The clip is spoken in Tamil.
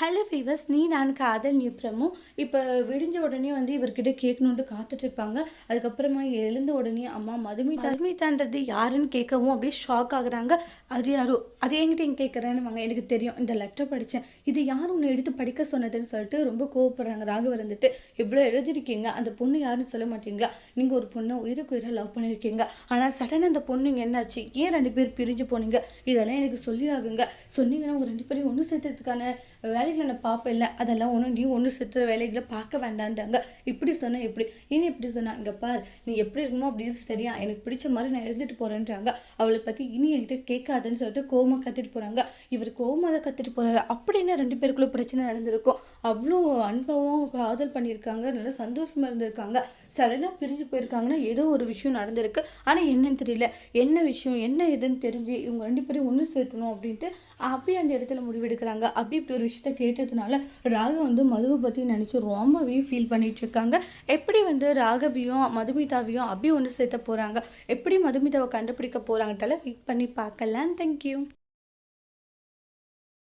ஹலோ ஃபீவர்ஸ் நீ நான் காதல் நியூப்ரமும் இப்போ விடிஞ்ச உடனே வந்து இவர்கிட்ட கேட்கணுன்ட்டு காத்துட்டு இருப்பாங்க. அதுக்கப்புறமா எழுந்த உடனே அம்மா மதுமிதா மதுமிதான்றது யாருன்னு கேட்கவும் அப்படியே ஷாக் ஆகுறாங்க. அது யாரும் அது என்கிட்ட எங்க கேட்குறேன்னு எனக்கு தெரியும் இந்த லெட்டர் படித்தேன் இது யார் உன்னை எடுத்து படிக்க சொன்னதுன்னு சொல்லிட்டு ரொம்ப கோவப்படுறாங்க ராகவர் வந்துட்டு. இவ்வளோ எழுதிருக்கீங்க அந்த பொண்ணு யாருன்னு சொல்ல மாட்டீங்களா? நீங்கள் ஒரு பொண்ணை உயிருக்கு உயிராக லவ் பண்ணியிருக்கீங்க. ஆனால் சடனாக அந்த பொண்ணுங்க என்னாச்சு? ஏன் ரெண்டு பேர் பிரிஞ்சு போனீங்க? இதெல்லாம் எனக்கு சொல்லி ஆகுங்க சொன்னீங்கன்னா உங்கள் ரெண்டு பேரையும் ஒன்று சேர்த்ததுக்கான வேலைகளை நான் பார்ப்பேன் இல்லை அதெல்லாம் ஒன்றும் நீ ஒன்று சுற்றுற வேலைகளை பார்க்க வேண்டான்றாங்க இப்படி சொன்னால் எப்படி ஏன் இப்படி சொன்னா? இங்கே பார் நீ எப்படி இருக்குமோ அப்படி சரியா எனக்கு பிடிச்ச மாதிரி நான் எழுதிட்டு போகிறேன்றாங்க அவளை பற்றி இனி என்கிட்ட கேட்காதுன்னு சொல்லிட்டு கோவமாக கத்திட்டு போகிறாங்க இவர் கோவமாக தான் கத்திட்டு போகிறாரு அப்படின்னா ரெண்டு பேருக்குள்ள பிரச்சனை நடந்திருக்கும்? அவ்வளோ அன்பாகவும் காதல் பண்ணியிருக்காங்க நல்லா சந்தோஷமாக இருந்திருக்காங்க. சடனாக பிரிஞ்சு போயிருக்காங்கன்னா ஏதோ ஒரு விஷயம் நடந்திருக்கு. ஆனால் என்னன்னு தெரியல. என்ன விஷயம் என்ன ஏதுன்னு தெரிஞ்சு இவங்க ரெண்டு பேரும் ஒன்று சேர்த்தணும் அப்படின்ட்டு அப்படியே அந்த இடத்துல முடிவெடுக்கிறாங்க. அப்படி இப்படி ஒரு விஷயத்த கேட்டதுனால ராகவ் வந்து மதுவை பற்றி நினச்சி ரொம்பவே ஃபீல் பண்ணிட்டு இருக்காங்க எப்படி வந்து ராகவியும் மதுமிதாவையும் அப்படி ஒன்று சேர்த்த போகிறாங்க எப்படி மதுமிதாவை கண்டுபிடிக்க போகிறாங்கட்டால வெயிட் பண்ணி பார்க்கலாம் தேங்க்யூ